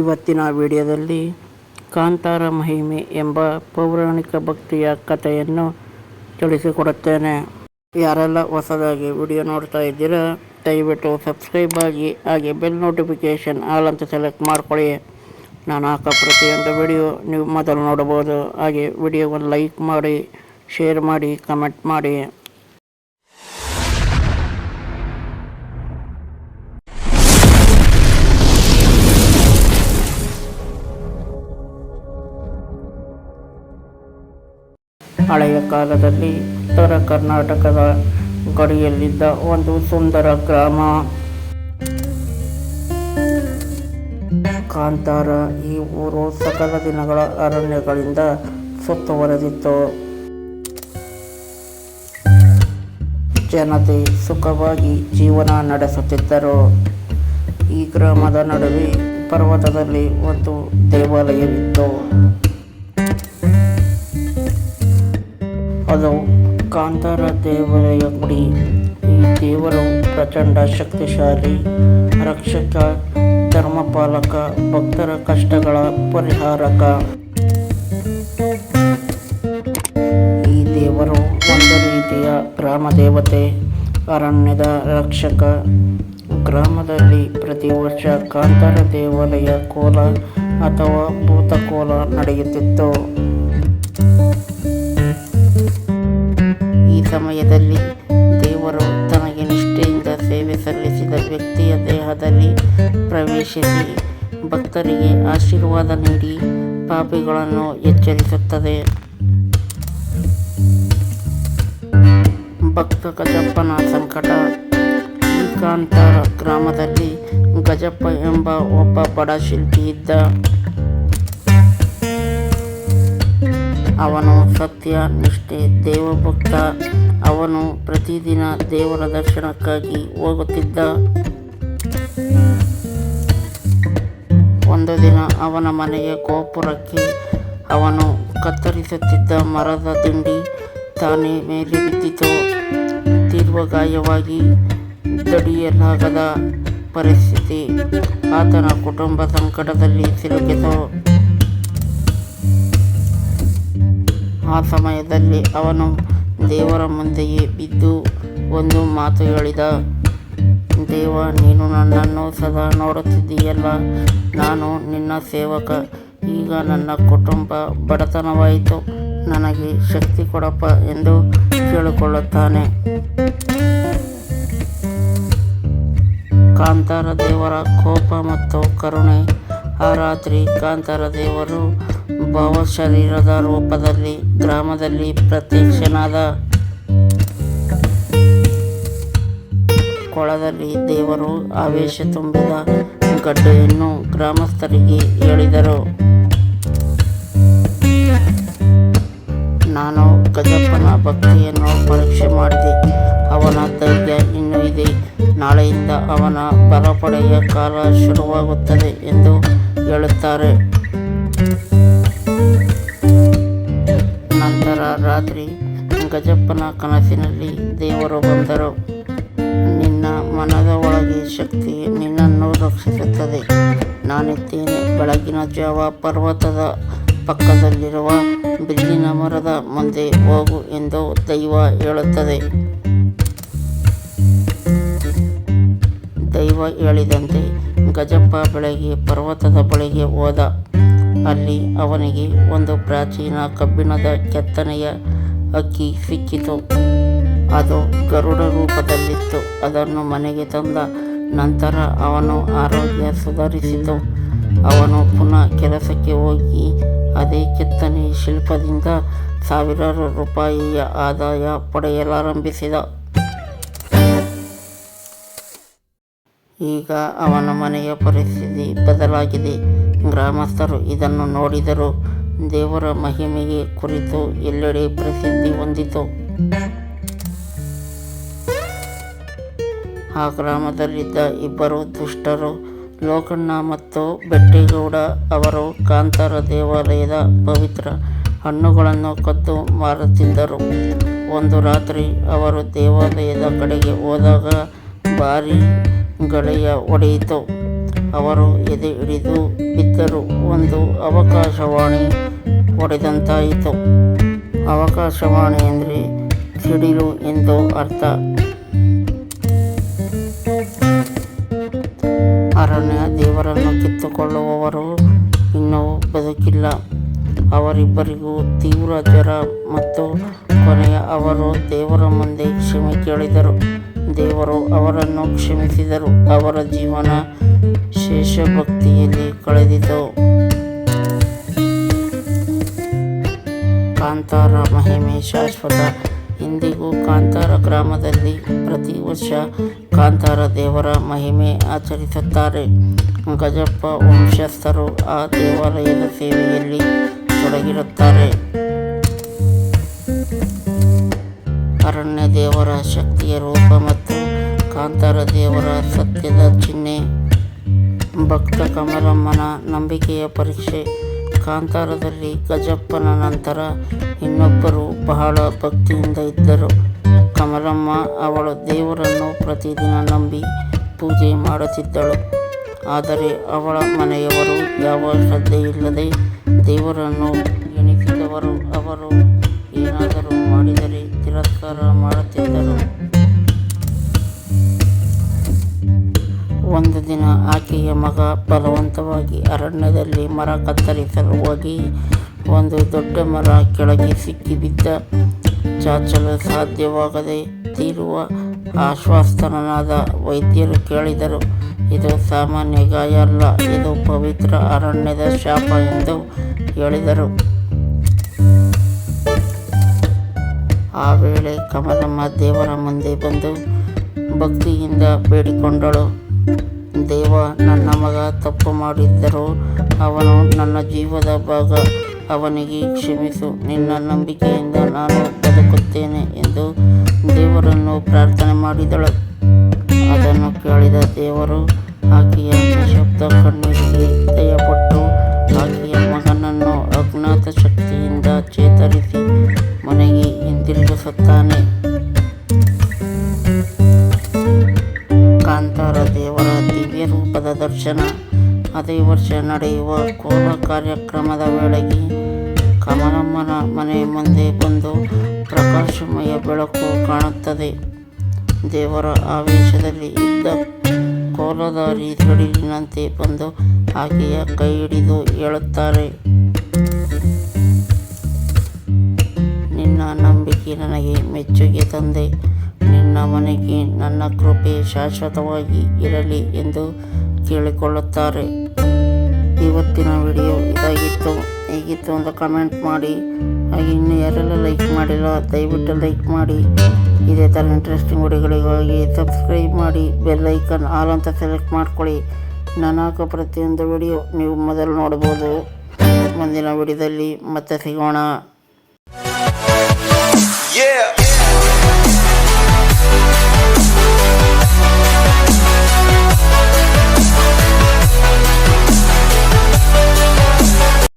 ಇವತ್ತಿನ ವಿಡಿಯೋದಲ್ಲಿ ಕಾಂತಾರ ಮಹಿಮೆ ಎಂಬ ಪೌರಾಣಿಕ ಭಕ್ತಿಯ ಕಥೆಯನ್ನು ತಿಳಿಸಿಕೊಡುತ್ತೇನೆ. ಯಾರೆಲ್ಲ ಹೊಸದಾಗಿ ವಿಡಿಯೋ ನೋಡ್ತಾ ಇದ್ದೀರಾ, ದಯವಿಟ್ಟು ಸಬ್ಸ್ಕ್ರೈಬ್ ಆಗಿ, ಹಾಗೆ ಬೆಲ್ ನೋಟಿಫಿಕೇಷನ್ ಆಲ್ ಅಂತ ಸೆಲೆಕ್ಟ್ ಮಾಡಿಕೊಳ್ಳಿ. ನಾನು ಹಾಕೋ ಪ್ರತಿಯೊಂದು ವಿಡಿಯೋ ನೀವು ಮೊದಲು ನೋಡಬಹುದು. ಹಾಗೆ ವಿಡಿಯೋವನ್ನು ಲೈಕ್ ಮಾಡಿ, ಶೇರ್ ಮಾಡಿ, ಕಮೆಂಟ್ ಮಾಡಿ. ಹಳೆಯ ಕಾಲದಲ್ಲಿ ಉತ್ತರ ಕರ್ನಾಟಕದ ಗಡಿಯಲ್ಲಿದ್ದ ಒಂದು ಸುಂದರ ಗ್ರಾಮ. ಕಾಂತಾರ ಈ ಊರು ಸಕಲ ದಿನಗಳ ಅರಣ್ಯಗಳಿಂದ ಸುತ್ತುವರೆದಿತ್ತು. ಜನತೆ ಸುಖವಾಗಿ ಜೀವನ ನಡೆಸುತ್ತಿದ್ದರು. ಈ ಗ್ರಾಮದ ನಡುವೆ ಪರ್ವತದಲ್ಲಿ ಒಂದು ದೇವಾಲಯವಿತ್ತು. ಅದು ಕಾಂತಾರ ದೇವರ ಗುಡಿ. ಈ ದೇವರು ಪ್ರಚಂಡ ಶಕ್ತಿಶಾಲಿ, ರಕ್ಷಕ, ಧರ್ಮಪಾಲಕ, ಭಕ್ತರ ಕಷ್ಟಗಳ ಪರಿಹಾರಕ. ಈ ದೇವರು ಒಂದು ರೀತಿಯ ಗ್ರಾಮ ದೇವತೆ, ಅರಣ್ಯದ ರಕ್ಷಕ. ಗ್ರಾಮದಲ್ಲಿ ಪ್ರತಿ ವರ್ಷ ಕಾಂತಾರ ದೇವಾಲಯ ಕೋಲ ಅಥವಾ ಭೂತಕೋಲ ನಡೆಯುತ್ತಿತ್ತು. ಪ್ರವೇಶಿಸಿ ಭಕ್ತರಿಗೆ ಆಶೀರ್ವಾದ ನೀಡಿ ಪಾಪಿಗಳನ್ನು ಎಚ್ಚರಿಸುತ್ತದೆ. ಭಕ್ತ ಗಜಪ್ಪನ ಸಂಕಟ. ಕಾಂತಾರ ಗ್ರಾಮದಲ್ಲಿ ಗಜಪ್ಪ ಎಂಬ ಒಬ್ಬ ಬಡ ಶಿಲ್ಪಿ ಇದ್ದ. ಅವನು ಸತ್ಯ, ನಿಷ್ಠೆ, ದೇವಭಕ್ತ. ಅವನು ಪ್ರತಿದಿನ ದೇವರ ದರ್ಶನಕ್ಕಾಗಿ ಹೋಗುತ್ತಿದ್ದ. ಒಂದು ದಿನ ಅವನ ಮನೆಯ ಗೋಪುರಕ್ಕೆ ಅವನು ಕತ್ತರಿಸುತ್ತಿದ್ದ ಮರದ ದಿಂಡಿ ತಾನೇ ಮೇಲೆ ಬಿದ್ದಿತು. ತೀರ್ವ ಗಾಯವಾಗಿ ದಡಿಯಲಾಗದ ಪರಿಸ್ಥಿತಿ ಆತನ ಕುಟುಂಬ ಸಂಕಟದಲ್ಲಿ ಸಿಲುಕಿತು. ಆ ಸಮಯದಲ್ಲಿ ಅವನು ದೇವರ ಮುಂದೆಯೇ ಬಿದ್ದು ಒಂದು ಮಾತು ಹೇಳಿದ. ದೇವ, ನೀನು ನನ್ನನ್ನು ಸದಾ ನೋಡುತ್ತಿದ್ದೀಯಲ್ಲ. ನಾನು ನಿನ್ನ ಸೇವಕ. ಈಗ ನನ್ನ ಕುಟುಂಬ ಬಡತನವಾಯಿತು. ನನಗೆ ಶಕ್ತಿ ಕೊಡಪ್ಪ ಎಂದು ಕೇಳಿಕೊಳ್ಳುತ್ತಾನೆ. ಕಾಂತಾರ ದೇವರ ಕೋಪ ಮತ್ತು ಕರುಣೆ. ಆ ರಾತ್ರಿ ಕಾಂತಾರ ದೇವರು ಭಾವಶರೀರದ ರೂಪದಲ್ಲಿ, ಗ್ರಾಮದಲ್ಲಿ ಪ್ರತ್ಯಕ್ಷನಾದ ಕೊಳದಲ್ಲಿ ದೇವರು ಆವೇಶ ತುಂಬಿದ ಗಡ್ಡೆಯನ್ನು ಗ್ರಾಮಸ್ಥರಿಗೆ ಹೇಳಿದರು. ನಾನು ಗಜಪ್ಪನ ಭಕ್ತಿಯನ್ನು ಪರೀಕ್ಷೆ ಮಾಡಿದೆ. ಅವನ ಧೈರ್ಯ ಇನ್ನೂ ಇದೆ. ನಾಳೆಯಿಂದ ಅವನ ಬಲಪಡೆಯ ಕಾಲ ಶುರುವಾಗುತ್ತದೆ ಎಂದು ಹೇಳುತ್ತಾರೆ. ನಂತರ ರಾತ್ರಿ ಗಜಪ್ಪನ ಕನಸಿನಲ್ಲಿ ದೇವರು ಬಂದರು. ಮನದ ಒಳಗೆ ಶಕ್ತಿ ನಿನ್ನನ್ನು ರಕ್ಷಿಸುತ್ತದೆ. ನಾನಿದ್ದೇನೆ ಬೆಳಗಿನ ಜಾವ ಪರ್ವತದ ಪಕ್ಕದಲ್ಲಿರುವ ಬಿಲ್ಲಿನ ಮರದ ಮುಂದೆ ಹೋಗು ಎಂದು ದೈವ ಹೇಳುತ್ತದೆ. ದೈವ ಹೇಳಿದಂತೆ ಗಜಪ್ಪ ಬೆಳಗ್ಗೆ ಪರ್ವತದ ಬಳಿಗೆ ಹೋದ. ಅಲ್ಲಿ ಅವನಿಗೆ ಒಂದು ಪ್ರಾಚೀನ ಕಬ್ಬಿಣದ ಕೆತ್ತನೆಯ ಅಕ್ಕಿ ಸಿಕ್ಕಿತು. ಅದು ಗರುಡ ರೂಪದಲ್ಲಿತ್ತು. ಅದನ್ನು ಮನೆಗೆ ತಂದ ನಂತರ ಅವನು ಆರೋಗ್ಯ ಸುಧಾರಿಸಿತು. ಅವನು ಪುನಃ ಕೆಲಸಕ್ಕೆ ಹೋಗಿ ಅದೇ ಕೆತ್ತನೆ ಶಿಲ್ಪದಿಂದ ಸಾವಿರಾರು ರೂಪಾಯಿಯ ಆದಾಯ ಪಡೆಯಲಾರಂಭಿಸಿದ. ಈಗ ಅವನ ಮನೆಯ ಪರಿಸ್ಥಿತಿ ಬದಲಾಗಿದೆ. ಗ್ರಾಮಸ್ಥರು ಇದನ್ನು ನೋಡಿದರು. ದೇವರ ಮಹಿಮೆಗೆ ಕುರಿತು ಎಲ್ಲೆಡೆ ಪ್ರಸಿದ್ಧಿ ಹೊಂದಿತು. ಆ ಗ್ರಾಮದಲ್ಲಿದ್ದ ಇಬ್ಬರು ದುಷ್ಟರು, ಲೋಕಣ್ಣ ಮತ್ತು ಬೆಟ್ಟಿಗೌಡ ಅವರು ಕಾಂತಾರ ದೇವಾಲಯದ ಪವಿತ್ರ ಹಣ್ಣುಗಳನ್ನು ಕದ್ದು ಮಾರುತ್ತಿದ್ದರು ಒಂದು ರಾತ್ರಿ ಅವರು ದೇವಾಲಯದ ಕಡೆಗೆ ಹೋದಾಗ ಭಾರಿ ಗೆಳೆಯ ಒಡೆಯಿತು ಅವರು ಎದೆ ಹಿಡಿದು ಬಿದ್ದರು. ಒಂದು ಅವಕಾಶವಾಣಿ ಹೊಡೆದಂತಾಯಿತು. ಅವಕಾಶವಾಣಿ ಅಂದರೆ ಸಿಡಿಲು ಎಂದು ಅರ್ಥ. ಅರಣ್ಯ ದೇವರನ್ನು ಕಿತ್ತುಕೊಳ್ಳುವವರು ಇನ್ನೂ ಬದುಕಿಲ್ಲ. ಅವರಿಬ್ಬರಿಗೂ ತೀವ್ರ ಜ್ವರ ಮತ್ತು ಕೊನೆಯ ಅವರು ದೇವರ ಮುಂದೆ ಕ್ಷಮೆ ಕೇಳಿದರು. ದೇವರು ಅವರನ್ನು ಕ್ಷಮಿಸಿದರು. ಅವರ ಜೀವನ ಶೇಷ ಭಕ್ತಿಯಲ್ಲಿ ಕಳೆದಿತು. ಕಾಂತಾರ ಮಹಿಮೆ ಶಾಶ್ವತ. ಇಂದಿಗೂ ಕಾಂತಾರ ಗ್ರಾಮದಲ್ಲಿ ಪ್ರತಿ ವರ್ಷ ಕಾಂತಾರ ದೇವರ ಮಹಿಮೆ ಆಚರಿಸುತ್ತಾರೆ. ಗಜಪ್ಪ ವಂಶಸ್ಥರು ಆ ದೇವಾಲಯದ ಸೇವೆಯಲ್ಲಿ ತೊಡಗಿರುತ್ತಾರೆ. ಅರಣ್ಯ ದೇವರ ಶಕ್ತಿಯ ರೂಪ ಮತ್ತು ಕಾಂತಾರ ದೇವರ ಸತ್ಯದ ಚಿಹ್ನೆ, ಭಕ್ತ ಕಮಲಮ್ಮನ ನಂಬಿಕೆಯ ಪರೀಕ್ಷೆ ಕಾಂತಾರದಲ್ಲಿ ಗಜಪ್ಪನ ನಂತರ ಇನ್ನೊಬ್ಬರು ಬಹಳ ಭಕ್ತಿಯಿಂದ ಇದ್ದರು. ಕಮಲಮ್ಮ ಅವಳು ದೇವರನ್ನು ಪ್ರತಿದಿನ ನಂಬಿ ಪೂಜೆ ಮಾಡುತ್ತಿದ್ದಳು. ಆದರೆ ಅವಳ ಮನೆಯವರು ಯಾವ ಶ್ರದ್ಧೆಯಿಲ್ಲದೆ ದೇವರನ್ನು ಎಣಿಸಿದವರು, ಅವರು ಏನಾದರೂ ಮಾಡಿದರೆ ತಿರಸ್ಕಾರ ಮಾಡುತ್ತಿದ್ದರು. ಆಕೆಯ ಮಗ ಬಲವಂತವಾಗಿ ಅರಣ್ಯದಲ್ಲಿ ಮರ ಕತ್ತರಿಸಲು ಹೋಗಿ ಒಂದು ದೊಡ್ಡ ಮರ ಕೆಳಗೆ ಸಿಕ್ಕಿಬಿದ್ದ. ಚಾಚಲು ಸಾಧ್ಯವಾಗದೆ ತೀರುವ ಆಶ್ವಾಸ್ತನಾದ ವೈದ್ಯರು ಕೇಳಿದರು, ಇದು ಸಾಮಾನ್ಯ ಗಾಯ ಅಲ್ಲ, ಇದು ಪವಿತ್ರ ಅರಣ್ಯದ ಶಾಪ ಎಂದು ಹೇಳಿದರು. ಆ ವೇಳೆ ಕಮಲಮ್ಮ ದೇವರ ಮುಂದೆ ಬಂದು ಭಕ್ತಿಯಿಂದ ಬೇಡಿಕೊಂಡಳು. ದೇವ ನನ್ನ ಮಗ ತಪ್ಪು ಮಾಡಿದ್ದರು ಅವನು ನನ್ನ ಜೀವದ ಭಾಗ. ಅವನಿಗೆ ಕ್ಷಮಿಸು. ನಿನ್ನ ನಂಬಿಕೆಯಿಂದ ನಾನು ಬದುಕುತ್ತೇನೆ ಎಂದು ದೇವರನ್ನು ಪ್ರಾರ್ಥನೆ ಮಾಡಿದಳು. ಅದನ್ನು ಕೇಳಿದ ದೇವರು, ಆಕೆಯ ನಿಶಬ್ದ ಕಣ್ಣೀರಿಗೆ ರೂಪದ ದರ್ಶನ. ಅದೇ ವರ್ಷ ನಡೆಯುವ ಕೋಲ ಕಾರ್ಯಕ್ರಮದ ವೇಳೆಗೆ ಕಮಲಮ್ಮನ ಮನೆ ಮುಂದೆ ಬಂದು ಪ್ರಕಾಶಮಯ ಬೆಳಕು ಕಾಣುತ್ತದೆ. ದೇವರ ಆವೇಶದಲ್ಲಿ ಇದ್ದ ಕೋಲದಾರಿ ಸಿಡಿಲಿನಂತೆ ಬಂದು ಆಕೆಯ ಕೈ ಹಿಡಿದು ಹೇಳುತ್ತಾರೆ, ನಿನ್ನ ನಂಬಿಕೆ ನನಗೆ ಮೆಚ್ಚುಗೆ ತಂದೆ. ನಿನ್ನ ಮನೆಗೆ ನನ್ನ ಕೃಪೆ ಶಾಶ್ವತವಾಗಿ ಇರಲಿ ಎಂದು ಕೇಳಿಕೊಳ್ಳುತ್ತಾರೆ. ಇವತ್ತಿನ ವಿಡಿಯೋ ಇದಾಗಿತ್ತು. ಹೇಗಿತ್ತು ಅಂತ ಕಮೆಂಟ್ ಮಾಡಿ. ಹಾಗೆ ಇನ್ನು ಯಾರೆಲ್ಲ ಲೈಕ್ ಮಾಡಿಲ್ಲ, ದಯವಿಟ್ಟು ಲೈಕ್ ಮಾಡಿ. ಇದೇ ಥರ ಇಂಟ್ರೆಸ್ಟಿಂಗ್ ವಿಡಿಯೋಗಳಿಗಾಗಿ ಸಬ್ಸ್ಕ್ರೈಬ್ ಮಾಡಿ. ಬೆಲ್ ಐಕನ್ ಆಲ್ ಅಂತ ಸೆಲೆಕ್ಟ್ ಮಾಡ್ಕೊಳ್ಳಿ. ನಾನು ಹಾಕೋ ಪ್ರತಿಯೊಂದು ವಿಡಿಯೋ ನೀವು ಮೊದಲು ನೋಡ್ಬೋದು. ಮುಂದಿನ ವಿಡಿಯೋದಲ್ಲಿ ಮತ್ತೆ ಸಿಗೋಣ.